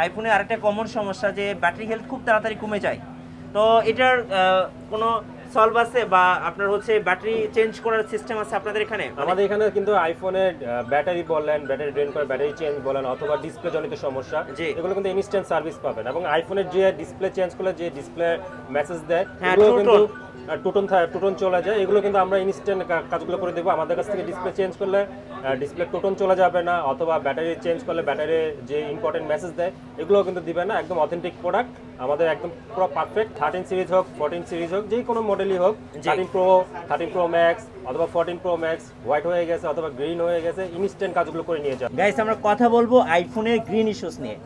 আইফোনে আরেকটা কমন সমস্যা যে ব্যাটারি হেলথ খুব তাড়াতাড়ি কমে যায়। তো এটার কোনো সলভ আছে বা আপনার হচ্ছে ব্যাটারি চেঞ্জ করার সিস্টেম আছে আপনাদের এখানে? আমাদের এখানে কিন্তু আইফোনের ব্যাটারি বলেন ব্যাটারি ড্রেন করে ব্যাটারি চেঞ্জ বলেন অথবা ডিসপ্লে জনিত সমস্যা এগুলো কিন্তু ইনস্ট্যান্ট সার্ভিস পাবেন। এবং আইফোনের যে ডিসপ্লে চেঞ্জ করলে যে ডিসপ্লে মেসেজ দেয় হ্যাঁ, এগুলো কিন্তু টুটন টুটন চলে যায়। এগুলো কিন্তু আমরা ইনস্ট্যান্ট কাজগুলো করে দেবো আমাদের কাছ থেকে ডিসপ্লে চেঞ্জ করলে ডিসপ্লে টুটন চলে যাবে না অথবা ব্যাটারি চেঞ্জ করলে ব্যাটারি যে ইম্পর্টেন্ট মেসেজ দেয় এগুলো কিন্তু দিবে না। একদম অথেন্টিক প্রোডাক্ট আমাদের একদম পুরো পারফেক্ট থার্টিন সিরিজ হোক ফোরটিন সিরিজ হোক যে কোনো মডেলই হোক। Thirteen pro thirteen pro max অথবা ফোরটিন প্রো ম্যাক্স হোয়াইট হয়ে গেছে অথবা গ্রিন হয়ে গেছে ইনস্ট্যান্ট কাজগুলো করে নিয়ে যাবে গাইস আমরা কথা বলব আইফোনের গ্রিন ইস্যুস নিয়ে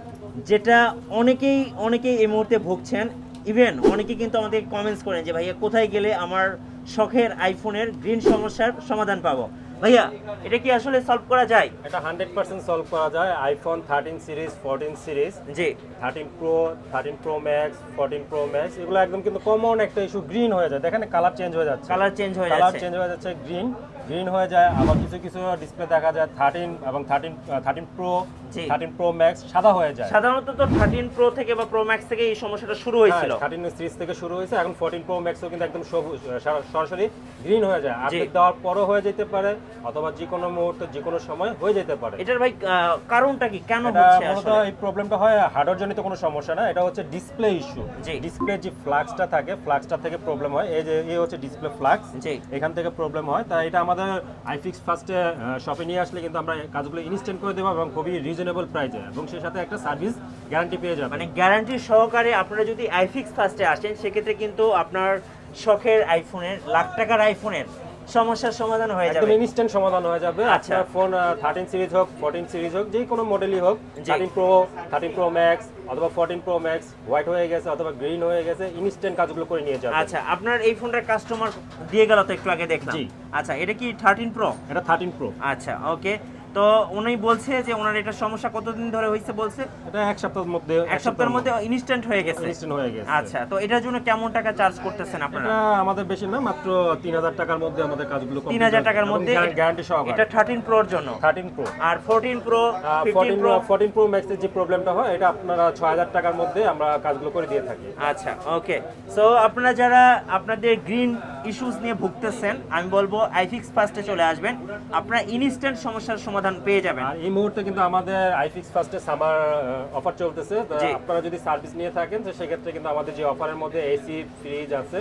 যেটা অনেকেই অনেকেই এই মুহূর্তে ভুগছেন। ইভেন অনেকে কিন্তু আমাদের কমেন্টস করেন যে ভাইয়া কোথায় গেলে আমার শখের আইফোনের গ্রিন সমস্যার সমাধান পাবো? ভাইয়া এটা কি আসলে সলভ করা যায়? এটা হান্ড্রেড পার্সেন্ট সলভ করা যায়। IPhone thirteen series fourteen series জি। Thirteen pro thirteen pro max fourteen pro max এগুলো একদম কিন্তু কমন একটা ইস্যু গ্রিন হয়ে যায়। দেখেন কালার চেঞ্জ হয়ে যাচ্ছে। কালার চেঞ্জ হয়ে যাচ্ছে। কালার চেঞ্জ হয়ে যাচ্ছে গ্রিন গ্রিন হয়ে যায় আবার কিছু কিছু ডিসপ্লে দেখা যায় থার্টিন এবং thirteen thirteen pro thirteen pro max সাদা হয়ে যায়। সাধারণত তো থার্টিন প্রো থেকে বা প্রো ম্যাক্স থেকে এই সমস্যাটা শুরু হয়েছিল। থার্টিন সিরিজ থেকে শুরু হয়েছে এখন ফোরটিন প্রো ম্যাক্সও কিন্তু একদম সবুজ সরাসরি গ্রিন হয়ে যায়। আপডেট দেওয়ার পরও হয়ে যেতে পারে অথবা যে কোনো মুহূর্তে যে কোনো সময় হয়ে যেতে পারে। এটার ভাই কারণটা কি? কেন হচ্ছে আসলে? এই প্রবলেমটা হয় হার্ডওয়্যার জনিত কোনো সমস্যা না এটা হচ্ছে ডিসপ্লে ইস্যু। ডিসপ্লে যে ফ্লাক্সটা থাকে ফ্লাক্সটা থেকে প্রবলেম হয় এই যে এই হচ্ছে ডিসপ্লে ফ্লাক্স এখান থেকে প্রবলেম হয় তাই এটা আমাদের আইফিক্স ফার্স্টে শপে নিয়ে আসলে কিন্তু আমরা কাজগুলো ইনস্ট্যান্ট করে দেবো এবং খুবই রিজনেবল প্রাইসে এবং সেই সাথে একটা সার্ভিস গ্যারান্টি পেয়ে যাবে মানে গ্যারান্টি সহকারে আপনারা যদি আইফিক্স ফার্স্টে আসেন, সেক্ষেত্রে কিন্তু আপনার শখের আইফোনের লাখ টাকার আইফোনের সমস্যার সমাধান হয়ে একদম যাবে। ইনস্ট্যান্ট সমাধান হয়ে যাবে। আচ্ছা। আপনার ফোন থার্টিন সিরিজ হোক ফোরটিন সিরিজ হোক যে কোনো মডেলই হোক জি। Thirteen pro thirteen pro max অথবা ফোরটিন প্রো ম্যাক্স হোয়াইট হয়ে গেছে অথবা গ্রিন হয়ে গেছে ইনস্ট্যান্ট কাজগুলো করে নিয়ে যাবে আচ্ছা আপনার এই ফোনটার কাস্টমার দিয়ে গেল তো একটু আগে দেখলাম। আচ্ছা এটা কি থার্টিন প্রো এটা থার্টিন প্রো আচ্ছা ওকে তো উনি বলছে যে ওনার এটা সমস্যা কতদিন ধরে হয়েছে বলছে? এটা এক সপ্তাহের মধ্যে এক সপ্তাহের মধ্যে ইনস্ট্যান্ট হয়ে গেছে। ইনস্ট্যান্ট হয়ে গেছে। আচ্ছা তো এটার জন্য কেমন টাকা চার্জ করতেছেন আপনারা? এটা আমাদের বেশি না মাত্র তিন হাজার টাকার মধ্যে আমাদের কাজগুলো তিন হাজার টাকার মধ্যে গ্যারান্টি এটা সহকারে প্রো এর জন্য। থার্টিন প্রো আর fourteen pro fifteen fourteen pro fourteen pro ম্যাক্সের যে প্রবলেমটা হয় এটা আপনারা ছয় হাজার টাকার মধ্যে আমরা কাজগুলো করে দিয়ে থাকি। আচ্ছা ওকে সো আপনারা যারা আপনাদের গ্রিন ইস্যুস নিয়ে ভুগতেছেন আমি বলব আইফিক্স ফার্স্টে চলে আসবেন। আপনারা ইনস্ট্যান্ট সমস্যার সমাধান পেয়ে যাবেন। আর এই মুহূর্তে কিন্তু আমাদের আইফিক্স ফার্স্টে সামার অফার চলতেছে। আপনারা যদি সার্ভিস নিয়ে থাকেন তো সেক্ষেত্রে কিন্তু আমাদের যে অফারের মধ্যে এসি ফ্রিজ আছে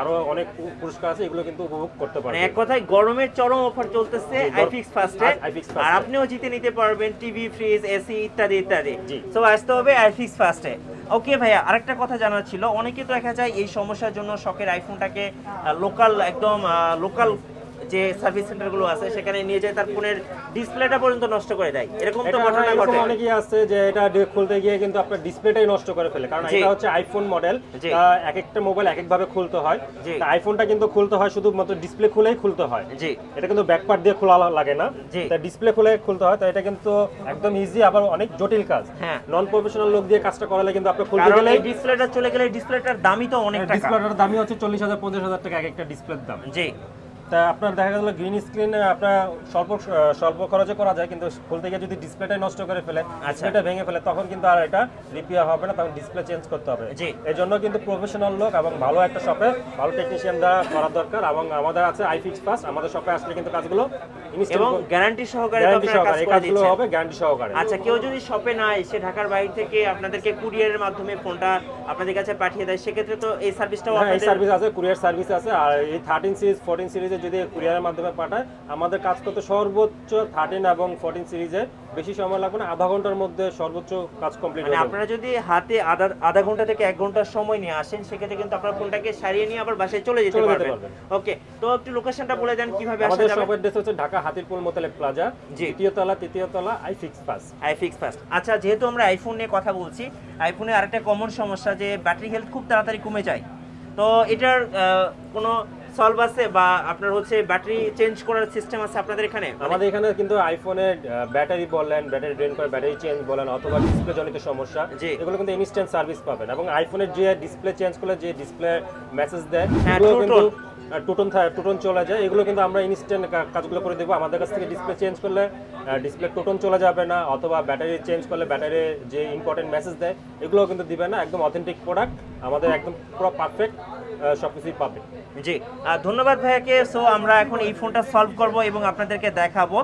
আরও অনেক পুরস্কার আছে এগুলো কিন্তু উপভোগ করতে মানে পারবেন এক কথায় গরমের চরম অফার চলতেছে আইফিক্স ফার্স্টে আর আপনিও জিতে নিতে পারবেন টিভি ফ্রিজ এসি ইত্যাদি ইত্যাদি। সো আসতে হবে আইফিক্স ফার্স্টে ওকে ভাইয়া, আরেকটা কথা জানার ছিল। অনেকে তো দেখা যায় এই সমস্যার জন্য শখের আইফোনটাকে লোকাল একদম লোকাল যে সার্ভিস সেন্টারগুলো আছে সেখানে নিয়ে যায় তার ফোনের ডিসপ্লেটা পর্যন্ত নষ্ট করে দেয়। এরকম তো ঘটনা ঘটে। অনেকেই আছে যে এটা খুলতে গিয়ে কিন্তু আপনার ডিসপ্লেটাই নষ্ট করে ফেলে। কারণ এটা হচ্ছে আইফোন মডেল এক একটা মোবাইল এক একভাবে খুলতে হয়। আইফোনটা কিন্তু খুলতে হয় শুধুমাত্র ডিসপ্লে খুলেই খুলতে হয়। জি। এটা কিন্তু ব্যাক পার্ট দিয়ে খোলা লাগে না। তা ডিসপ্লে খুলে খুলতে হয় তো এটা কিন্তু একদম ইজি আবার অনেক জটিল কাজ। হ্যাঁ। নন প্রফেশনাল লোক দিয়ে কাজটা করালে কিন্তু আপনি খুলতে গেলে ডিসপ্লেটা চলে গেলে ডিসপ্লেটার দামই তো অনেক টাকা। ডিসপ্লেটার দামই হচ্ছে চল্লিশ হাজার পঞ্চাশ হাজার টাকা এক একটা ডিসপ্লের দাম। জি। তা আপনার দেখা গেল গ্রিন স্ক্রিন আপনার স্বল্প স্বল্প খরচে করা যায় কিন্তু খুলতে গিয়ে যদি ডিসপ্লেটাই নষ্ট করে ফেলে আচ্ছা। ডিসপ্লেটা ভেঙে ফেলে তখন কিন্তু আর এটা রিপেয়ার হবে না তখন ডিসপ্লে চেঞ্জ করতে হবে জি। এই জন্য কিন্তু প্রফেশনাল লোক এবং ভালো একটা শপে ভালো টেকনিশিয়ান দ্বারা করা দরকার এবং আমাদের আছে আইফিক্স পাস আমাদের শপে আসলে কিন্তু কাজগুলো এবং গ্যারান্টি সহকারে গ্যারান্টি কাজ সহকারে কাজগুলো হবে গ্যারান্টি সহকারে আচ্ছা কেউ যদি শপে না এসে ঢাকার বাইরে থেকে আপনাদেরকে কুরিয়ারের মাধ্যমে ফোনটা আপনাদের কাছে পাঠিয়ে দেয় সেক্ষেত্রে তো এই সার্ভিসটাও হ্যাঁ এই সার্ভিস আছে কুরিয়ার সার্ভিস আছে আর এই থার্টিন সিরিজ ফোরটিন সিরিজে যদি কুরিয়ারের মাধ্যমে পাঠায় আমাদের কাজ করতে সর্বোচ্চ থার্টিন এবং ফোরটিন সিরিজে বেশি সময় লাগবে না আধা ঘণ্টার মধ্যে সর্বোচ্চ কাজ কমপ্লিট মানে আপনারা যদি হাতে আধা আধা ঘণ্টা থেকে এক ঘণ্টার সময় নিয়ে আসেন সেক্ষেত্রে কিন্তু আপনার ফোনটাকে সারিয়ে নিয়ে আবার বাসায় চলে যেতে পারবেন। ওকে তো একটু লোকেশনটা বলে দেন কীভাবে আসা আমাদের যাবে? শপের ড্রেস হচ্ছে ঢাকা হাতিরপুল মোতালেব প্লাজা। দ্বিতীয় তলা তৃতীয় তলা I fix pass I fix pass আচ্ছা যেহেতু আমরা আইফোন নিয়ে কথা বলছি আইফোনে আরেকটা কমন সমস্যা যে ব্যাটারি হেলথ খুব তাড়াতাড়ি কমে যায়। তো এটার কোনো সলভ আছে বা আপনার হচ্ছে ব্যাটারি চেঞ্জ করার সিস্টেম আছে আপনাদের এখানে? আমাদের এখানে কিন্তু আইফোনের ব্যাটারি বলেন ব্যাটারি ড্রেন করে ব্যাটারি চেঞ্জ বলেন অথবা ডিসপ্লে জনিত সমস্যা এগুলো কিন্তু ইনস্ট্যান্ট সার্ভিস পাবেন। এবং আইফোনের যে ডিসপ্লে চেঞ্জ করলে যে ডিসপ্লে মেসেজ দেয় হ্যাঁ। কিন্তু টুটন টুটন চলে যায়। এগুলো কিন্তু আমরা ইনস্ট্যান্ট কাজগুলো করে দেবো। আমাদের কাছ থেকে ডিসপ্লে চেঞ্জ করলে ডিসপ্লে টুটন চলে যাবে না অথবা ব্যাটারি চেঞ্জ করলে ব্যাটারি যে ইম্পর্টেন্ট মেসেজ দেয় এগুলো কিন্তু দিবে না। একদম অথেন্টিক প্রোডাক্ট আমাদের একদম পুরো পারফেক্ট সব কিছুই পাবে। জি ধন্যবাদ ভাইয়াকে। সো আমরা এখন এই ফোনটা সলভ করব এবং আপনাদেরকে দেখাবো।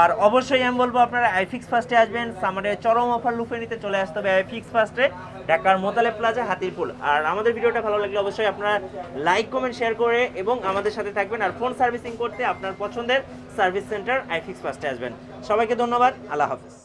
আর অবশ্যই আমি বলব, আপনারা আইফিক্স ফার্স্টে আসবেন। সামারের চরম অফার লুফে নিতে চলে আসতে হবে আইফিক্স ফার্স্টে ঢাকার মোতালে প্লাজা হাতিরপুল। আর আমাদের ভিডিওটা ভালো লাগলে অবশ্যই আপনারা লাইক কমেন্ট শেয়ার করে এবং আমাদের সাথে থাকবেন আর ফোন সার্ভিসিং করতে আপনার পছন্দের সার্ভিস সেন্টার আইফিক্স ফার্স্টে আসবেন। সবাইকে ধন্যবাদ। আল্লাহ হাফিজ।